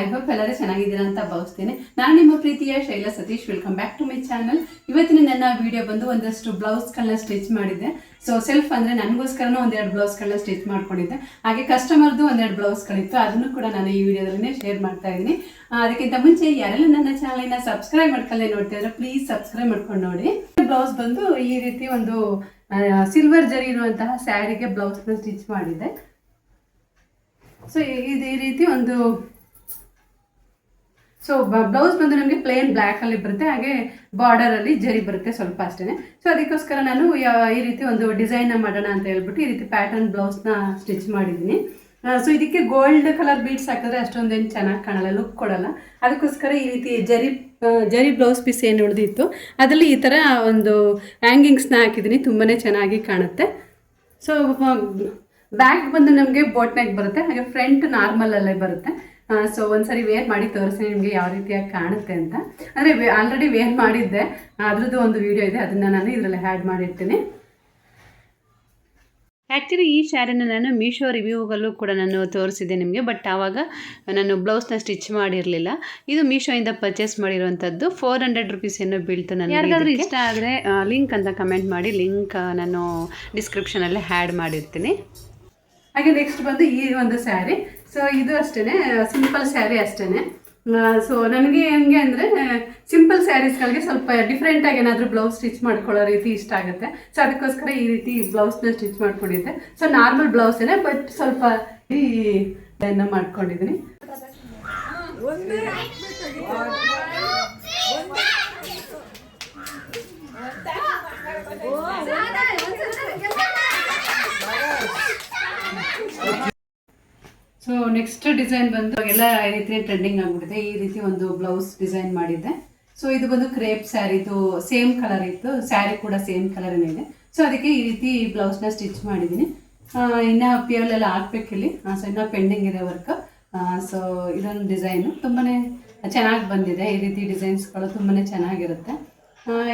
I hope ಎಲ್ಲರೂ ಚೆನ್ನಾಗಿದ್ದೀರಾ ಅಂತ ಭಾವಿಸ್ತೇನೆ. ನಾನು ನಿಮ್ಮ ಪ್ರೀತಿಯ Shaila Satish. Welcome back to my channel ಇವತ್ತಿನ ನನ್ನ ವಿಡಿಯೋ ಬಂದು ಒಂದಷ್ಟು ಬ್ಲೌಸ್ಗಳನ್ನ ಸ್ಟಿಚ್ ಮಾಡಿದ್ದೆ. ಸೊ ಸೆಲ್ಫ್ ಅಂದರೆ ನನಗೋಸ್ಕರನೂ ಒಂದೆರಡು ಬ್ಲೌಸ್ಗಳನ್ನ ಸ್ಟಿಚ್ ಮಾಡ್ಕೊಂಡಿದ್ದೆ. ಹಾಗೆ ಕಸ್ಟಮರ್ದು ಒಂದೆರಡು ಬ್ಲೌಸ್ಗಳಿತ್ತು ಅದನ್ನು ಕೂಡ ನಾನು ಈ ವಿಡಿಯೋದಲ್ಲೇ ಶೇರ್ ಮಾಡ್ತಾ ಇದ್ದೀನಿ. ಅದಕ್ಕಿಂತ ಮುಂಚೆ ಯಾರೆಲ್ಲ ನನ್ನ ಚಾನಲಿನ ಸಬ್ಸ್ಕ್ರೈಬ್ ಮಾಡ್ಕೊಳ್ಳೆ ನೋಡ್ತಾ ಇದ್ರೆ ಪ್ಲೀಸ್ ಸಬ್ಸ್ಕ್ರೈಬ್ ಮಾಡ್ಕೊಂಡು ನೋಡಿ. ಬ್ಲೌಸ್ ಬಂದು ಈ ರೀತಿ ಒಂದು ಸಿಲ್ವರ್ ಜರಿ ಇರುವಂತಹ ಸ್ಯಾರಿಗೆ ಬ್ಲೌಸ್ನ ಸ್ಟಿಚ್ ಮಾಡಿದ್ದೆ. ಸೊ ಇದೇ ರೀತಿ ಒಂದು ಸೊ ಬ್ಲೌಸ್ ಬಂದು ನಮಗೆ ಪ್ಲೇನ್ ಬ್ಲ್ಯಾಕ್ ಅಲ್ಲಿ ಬರುತ್ತೆ, ಹಾಗೆ ಬಾರ್ಡರ್ ಅಲ್ಲಿ ಜರಿ ಬರುತ್ತೆ ಸ್ವಲ್ಪ ಅಷ್ಟೇ ಸೊ ಅದಕ್ಕೋಸ್ಕರ ನಾನು ಈ ರೀತಿ ಒಂದು ಡಿಸೈನ್ ಮಾಡೋಣ ಅಂತ ಹೇಳ್ಬಿಟ್ಟು ಈ ರೀತಿ ಪ್ಯಾಟರ್ನ್ ಬ್ಲೌಸ್ನ ಸ್ಟಿಚ್ ಮಾಡಿದ್ದೀನಿ. ಸೊ ಇದಕ್ಕೆ ಗೋಲ್ಡ್ ಕಲರ್ ಬೀಡ್ಸ್ ಹಾಕಿದ್ರೆ ಅಷ್ಟೊಂದೇನು ಚೆನ್ನಾಗಿ ಕಾಣಲ್ಲ ಲುಕ್ ಕೊಡಲ್ಲ. ಅದಕ್ಕೋಸ್ಕರ ಈ ರೀತಿ ಜರಿ ಜರಿ ಬ್ಲೌಸ್ ಪೀಸ್ ಏನು ಉಳಿದಿತ್ತು, ಅದರಲ್ಲಿ ಈ ಥರ ಒಂದು ಹ್ಯಾಂಗಿಂಗ್ಸ್ನ ಹಾಕಿದ್ದೀನಿ ತುಂಬಾ ಚೆನ್ನಾಗಿ ಕಾಣುತ್ತೆ. ಸೊ ಬ್ಯಾಕ್ ಬಂದು ನಮಗೆ ಬೋಟ್ ನೆಕ್ ಬರುತ್ತೆ, ಹಾಗೆ ಫ್ರಂಟ್ ನಾರ್ಮಲ್ ಅಲ್ಲೇ ಬರುತ್ತೆ. ಸೊ ಒಂದ್ಸರಿ ವೇರ್ ಮಾಡಿ ತೋರಿಸ್ತೀನಿ ನಿಮಗೆ ಯಾವ ರೀತಿಯಾಗಿ ಕಾಣುತ್ತೆ ಅಂತ. ಅಂದರೆ ಆಲ್ರೆಡಿ ವೇರ್ ಮಾಡಿದ್ದೆ. ಅದ್ರದ್ದು ಒಂದು ವಿಡಿಯೋ ಇದೆ ಅದನ್ನು ನಾನು ಇದರಲ್ಲಿ ಹ್ಯಾಡ್ ಮಾಡಿರ್ತೀನಿ. ಆ್ಯಕ್ಚುಲಿ ಈ ಸ್ಯಾರಿನ ನಾನು ಮೀಶೋ ರಿವ್ಯೂಗಲ್ಲೂ ಕೂಡ ನಾನು ತೋರಿಸಿದ್ದೆ ನಿಮಗೆ ಬಟ್ ಆವಾಗ ನಾನು ಬ್ಲೌಸ್ನ ಸ್ಟಿಚ್ ಮಾಡಿರಲಿಲ್ಲ. ಇದು ಮೀಶೋಯಿಂದ ಪರ್ಚೇಸ್ ಮಾಡಿರುವಂಥದ್ದು ಫೋರ್ ಹಂಡ್ರೆಡ್ ರುಪೀಸ್ ಏನೋ ಬೀಳ್ತು ನನಗೆ ಯಾರಿಗಾದ್ರೂ ಇಷ್ಟ ಆದರೆ ಲಿಂಕ್ ಅಂತ ಕಮೆಂಟ್ ಮಾಡಿ ಲಿಂಕ್ ನಾನು ಡಿಸ್ಕ್ರಿಪ್ಷನಲ್ಲಿ ಹ್ಯಾಡ್ ಮಾಡಿರ್ತೀನಿ. ಹಾಗೆ ನೆಕ್ಸ್ಟ್ ಬಂದು ಈ ಒಂದು ಸ್ಯಾರಿ ಸೊ ಇದು ಅಷ್ಟೇ ಸಿಂಪಲ್ ಸ್ಯಾರಿ ಅಷ್ಟೇ ಸೊ ನನಗೆ ಹೆಂಗೆ ಅಂದರೆ ಸಿಂಪಲ್ ಸ್ಯಾರೀಸ್ಗಳಿಗೆ ಸ್ವಲ್ಪ ಡಿಫ್ರೆಂಟಾಗಿ ಏನಾದರೂ ಬ್ಲೌಸ್ ಸ್ಟಿಚ್ ಮಾಡ್ಕೊಳ್ಳೋ ರೀತಿ ಇಷ್ಟ ಆಗುತ್ತೆ. ಸೊ ಅದಕ್ಕೋಸ್ಕರ ಈ ರೀತಿ ಬ್ಲೌಸ್ನ ಸ್ಟಿಚ್ ಮಾಡ್ಕೊಂಡಿದ್ದೆ. ಸೊ ನಾರ್ಮಲ್ ಬ್ಲೌಸೇನೆ ಬಟ್ ಸ್ವಲ್ಪ ಈ ಮಾಡ್ಕೊಂಡಿದ್ದೀನಿ. ಸೊ ನೆಕ್ಸ್ಟ್ ಡಿಸೈನ್ ಬಂದು ಎಲ್ಲ ಈ ರೀತಿ ಟ್ರೆಂಡಿಂಗ್ ಆಗ್ಬಿಟ್ಟಿದೆ. ಈ ರೀತಿ ಒಂದು ಬ್ಲೌಸ್ ಡಿಸೈನ್ ಮಾಡಿದ್ದೆ. ಸೊ ಇದು ಬಂದು ಕ್ರೇಪ್ ಸ್ಯಾರಿದು ಸೇಮ್ ಕಲರ್ ಇತ್ತು. ಸ್ಯಾರಿ ಕೂಡ ಸೇಮ್ ಕಲರ್ ಇದೆ. ಸೊ ಅದಕ್ಕೆ ಈ ರೀತಿ ಬ್ಲೌಸ್ನ ಸ್ಟಿಚ್ ಮಾಡಿದ್ದೀನಿ. ಇನ್ನು ಇನ್ನ ಪ್ಯೂರ್ ಎಲ್ಲ ಹಾಕ್ಬೇಕಿಲ್ಲಿ ಸೊ ಇನ್ನ ಪೆಂಡಿಂಗ್ ಇದೆ ವರ್ಕ್ ಸೊ ಇದೊಂದು ಡಿಸೈನು ತುಂಬಾನೇ ಚೆನ್ನಾಗಿ ಬಂದಿದೆ. ಈ ರೀತಿ ಡಿಸೈನ್ಸ್ಗಳು ತುಂಬಾನೇ ಚೆನ್ನಾಗಿರುತ್ತೆ.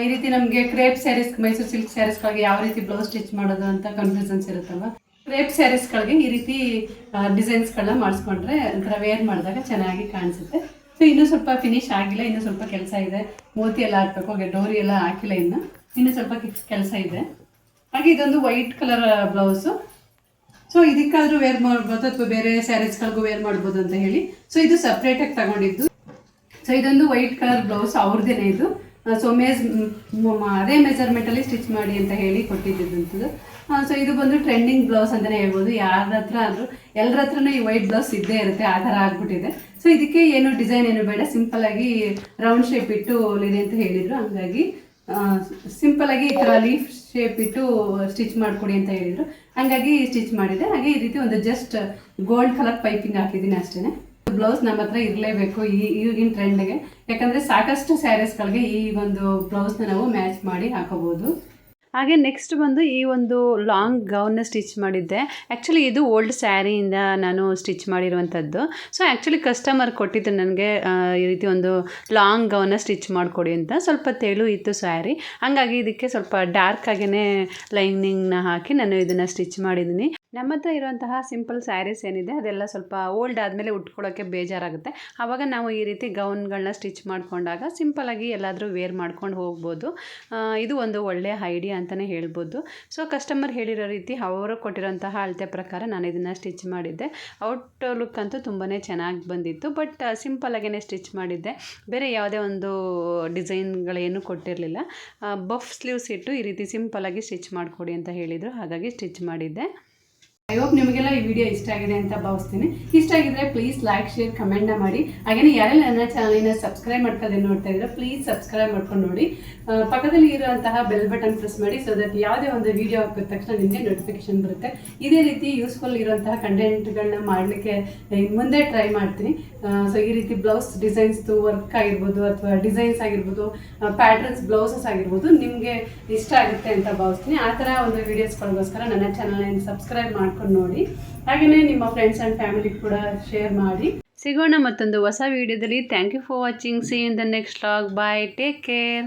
ಈ ರೀತಿ ನಮಗೆ ಕ್ರೇಪ್ ಸ್ಯಾರೀಸ್ ಮೈಸೂರು ಸಿಲ್ಕ್ ಸ್ಯಾರೀಸ್ಗಳಿಗೆ ಯಾವ ರೀತಿ ಬ್ಲೌಸ್ ಸ್ಟಿಚ್ ಮಾಡೋದು ಅಂತ ಕನ್ಫ್ಯೂಸನ್ಸ್ ಇರುತ್ತಲ್ವ? ಕ್ರೇಪ್ ಸ್ಯಾರೀಸ್ಗಳಿಗೆ ಈ ರೀತಿ ಡಿಸೈನ್ಸ್ಗಳನ್ನ ಮಾಡಿಸ್ಕೊಂಡ್ರೆ ಒಂಥರ ವೇರ್ ಮಾಡಿದಾಗ ಚೆನ್ನಾಗಿ ಕಾಣಿಸುತ್ತೆ. ಸೊ ಇನ್ನೂ ಸ್ವಲ್ಪ ಫಿನಿಶ್ ಆಗಿಲ್ಲ, ಇನ್ನೂ ಸ್ವಲ್ಪ ಕೆಲಸ ಇದೆ. ಮೋತಿ ಎಲ್ಲ ಹಾಕ್ಬೇಕು, ಹಾಗೆ ಡೋರಿ ಎಲ್ಲ ಹಾಕಿಲ್ಲ ಇನ್ನು. ಇನ್ನೂ ಸ್ವಲ್ಪ ಕೆಲಸ ಇದೆ. ಹಾಗೆ ಇದೊಂದು ವೈಟ್ ಕಲರ್ ಬ್ಲೌಸು ಸೊ ಇದಕ್ಕಾದ್ರೂ ವೇರ್ ಮಾಡ್ಬೋದು ಅಥವಾ ಬೇರೆ ಸ್ಯಾರೀಸ್ಗಳಿಗೂ ವೇರ್ ಮಾಡ್ಬೋದು ಅಂತ ಹೇಳಿ. ಸೊ ಇದು ಸಪ್ರೇಟಾಗಿ ತಗೊಂಡಿದ್ದು. ಸೊ ಇದೊಂದು ವೈಟ್ ಕಲರ್ ಬ್ಲೌಸ್ ಅವ್ರದ್ದೇನೆ ಇದು. ಸೊ ಮೇಸ್ ಅದೇ ಮೆಜರ್ಮೆಂಟಲ್ಲಿ ಸ್ಟಿಚ್ ಮಾಡಿ ಅಂತ ಹೇಳಿ ಕೊಟ್ಟಿದ್ದಂಥದ್ದು ಸೊ ಇದು ಬಂದು ಟ್ರೆಂಡಿಂಗ್ ಬ್ಲೌಸ್ ಅಂತಲೇ ಹೇಳ್ಬೋದು. ಯಾರ ಹತ್ರ ಆದರೂ ಎಲ್ಲರ ಹತ್ರನೂ ಈ ವೈಟ್ ಬ್ಲೌಸ್ ಇದ್ದೇ ಇರುತ್ತೆ, ಆ ಥರ ಆಗ್ಬಿಟ್ಟಿದೆ. ಸೊ ಇದಕ್ಕೆ ಏನು ಡಿಸೈನ್ ಏನು ಬೇಡ ಸಿಂಪಲ್ ಆಗಿ ರೌಂಡ್ ಶೇಪ್ ಇಟ್ಟು ಹೊಲಿದೆ ಅಂತ ಹೇಳಿದರು. ಹಂಗಾಗಿ ಸಿಂಪಲ್ ಆಗಿ ಈ ಥರ ಲೀಫ್ ಶೇಪ್ ಇಟ್ಟು ಸ್ಟಿಚ್ ಮಾಡಿಕೊಡಿ ಅಂತ ಹೇಳಿದರು. ಹಂಗಾಗಿ ಸ್ಟಿಚ್ ಮಾಡಿದೆ. ಹಾಗೆ ಈ ರೀತಿ ಒಂದು ಜಸ್ಟ್ ಗೋಲ್ಡ್ ಕಲರ್ ಪೈಪಿಂಗ್ ಹಾಕಿದ್ದೀನಿ ಅಷ್ಟೇ ಬ್ಲೌಸ್ ನಮ್ಮ ಹತ್ರ ಇರಲೇಬೇಕು ಈ ಈಗಿನ ಟ್ರೆಂಡ್ಗೆ ಯಾಕಂದರೆ ಸಾಕಷ್ಟು ಸ್ಯಾರೀಸ್ಗಳಿಗೆ ಈ ಒಂದು ಬ್ಲೌಸ್ನ ನಾವು ಮ್ಯಾಚ್ ಮಾಡಿ ಹಾಕೋಬೋದು ಹಾಗೆ ನೆಕ್ಸ್ಟ್ ಬಂದು ಈ ಒಂದು ಲಾಂಗ್ ಗೌನ್ನ ಸ್ಟಿಚ್ ಮಾಡಿದ್ದೆ. ಆ್ಯಕ್ಚುಲಿ ಇದು ಓಲ್ಡ್ ಸ್ಯಾರಿಯಿಂದ ನಾನು ಸ್ಟಿಚ್ ಮಾಡಿರುವಂಥದ್ದು ಸೊ ಆ್ಯಕ್ಚುಲಿ ಕಸ್ಟಮರ್ ಕೊಟ್ಟಿದ್ದು ನನಗೆ ಈ ರೀತಿ ಒಂದು ಲಾಂಗ್ ಗೌನ್ನ ಸ್ಟಿಚ್ ಮಾಡಿಕೊಡಿ ಅಂತ. ಸ್ವಲ್ಪ ತೆಳು ಇತ್ತು ಸ್ಯಾರಿ ಹಾಗಾಗಿ ಇದಕ್ಕೆ ಸ್ವಲ್ಪ ಡಾರ್ಕ್ ಆಗೇ ಲೈನಿಂಗ್ನ ಹಾಕಿ ನಾನು ಇದನ್ನು ಸ್ಟಿಚ್ ಮಾಡಿದ್ದೀನಿ. ನಮ್ಮ ಹತ್ರ ಇರುವಂತಹ ಸಿಂಪಲ್ ಸ್ಯಾರೀಸ್ ಏನಿದೆ, ಅದೆಲ್ಲ ಸ್ವಲ್ಪ ಓಲ್ಡ್ ಆದಮೇಲೆ ಉಟ್ಕೊಳ್ಳೋಕ್ಕೆ ಬೇಜಾರಾಗುತ್ತೆ. ಆವಾಗ ನಾವು ಈ ರೀತಿ ಗೌನ್ಗಳನ್ನ ಸ್ಟಿಚ್ ಮಾಡಿಕೊಂಡಾಗ ಸಿಂಪಲಾಗಿ ಎಲ್ಲಾದರೂ ವೇರ್ ಮಾಡ್ಕೊಂಡು ಹೋಗ್ಬೋದು. ಇದು ಒಂದು ಒಳ್ಳೆಯ ಐಡಿಯಾ ಅಂತಲೇ ಹೇಳ್ಬೋದು. ಸೊ ಕಸ್ಟಮರ್ ಹೇಳಿರೋ ರೀತಿ ಅವರು ಕೊಟ್ಟಿರೋಂತಹ ಅಳತೆ ಪ್ರಕಾರ ನಾನು ಇದನ್ನು ಸ್ಟಿಚ್ ಮಾಡಿದ್ದೆ. ಔಟ್ ಲುಕ್ ಅಂತೂ ತುಂಬಾ ಚೆನ್ನಾಗಿ ಬಂದಿತ್ತು ಬಟ್ ಸಿಂಪಲಾಗೇ ಸ್ಟಿಚ್ ಮಾಡಿದ್ದೆ. ಬೇರೆ ಯಾವುದೇ ಒಂದು ಡಿಸೈನ್ಗಳೇನು ಕೊಟ್ಟಿರಲಿಲ್ಲ. ಬಫ್ ಸ್ಲೀವ್ಸ್ ಇಟ್ಟು ಈ ರೀತಿ ಸಿಂಪಲಾಗಿ ಸ್ಟಿಚ್ ಮಾಡಿಕೊಡಿ ಅಂತ ಹೇಳಿದರು, ಹಾಗಾಗಿ ಸ್ಟಿಚ್ ಮಾಡಿದ್ದೆ. ಐ ಹೋಪ್ ನಿಮಗೆಲ್ಲ ಈ ವಿಡಿಯೋ ಇಷ್ಟ ಆಗಿದೆ ಅಂತ ಭಾವಿಸ್ತೀನಿ. ಇಷ್ಟ ಆಗಿದ್ರೆ ಪ್ಲೀಸ್ ಲೈಕ್ ಶೇರ್ ಕಮೆಂಟ್ನ ಮಾಡಿ. ಹಾಗೆಯೇ ಯಾರೆಲ್ಲ ನನ್ನ ಚಾನಲಿನ ಸಬ್ಸ್ಕ್ರೈಬ್ ಮಾಡ್ಕೊಳ್ಳದೆ ನೋಡ್ತಾ ಇದ್ರೆ ಪ್ಲೀಸ್ ಸಬ್ಸ್ಕ್ರೈಬ್ ಮಾಡ್ಕೊಂಡು ನೋಡಿ. ಪಕ್ಕದಲ್ಲಿ ಇರುವಂತಹ ಬೆಲ್ ಬಟನ್ ಪ್ರೆಸ್ ಮಾಡಿ ಸೊ ದಟ್ ಯಾವುದೇ ಒಂದು ವಿಡಿಯೋ ಹಾಕಿದ ತಕ್ಷಣ ನಿಮಗೆ ನೋಟಿಫಿಕೇಶನ್ ಬರುತ್ತೆ. ಇದೇ ರೀತಿ ಯೂಸ್ಫುಲ್ ಇರುವಂತಹ ಕಂಟೆಂಟ್ಗಳನ್ನ ಮಾಡಲಿಕ್ಕೆ ಮುಂದೆ ಟ್ರೈ ಮಾಡ್ತೀನಿ. ಸೊ ಈ ರೀತಿ ಬ್ಲೌಸ್ ಡಿಸೈನ್ಸ್ದು ವರ್ಕ್ ಆಗಿರ್ಬೋದು ಅಥವಾ ಡಿಸೈನ್ಸ್ ಆಗಿರ್ಬೋದು ಪ್ಯಾಟ್ರನ್ಸ್ ಬ್ಲೌಸಸ್ ಆಗಿರ್ಬೋದು ನಿಮಗೆ ಇಷ್ಟ ಆಗುತ್ತೆ ಅಂತ ಭಾವಿಸ್ತೀನಿ. ಆ ಥರ ಒಂದು ವಿಡಿಯೋಸ್ಗಳಿಗೋಸ್ಕರ ನನ್ನ ಚಾನಲ್ನ ಸಬ್ಸ್ಕ್ರೈಬ್ ಮಾಡ್ಕೊಂಡು ನೋಡಿ. ಹಾಗೆಯೇ ನಿಮ್ಮ ಫ್ರೆಂಡ್ಸ್ ಆ್ಯಂಡ್ ಫ್ಯಾಮಿಲಿ ಕೂಡ ಶೇರ್ ಮಾಡಿ. ಸಿಗೋಣ ಮತ್ತೊಂದು ಹೊಸ ವಿಡಿಯೋದಲ್ಲಿ thank you for watching see in the next vlog bye take care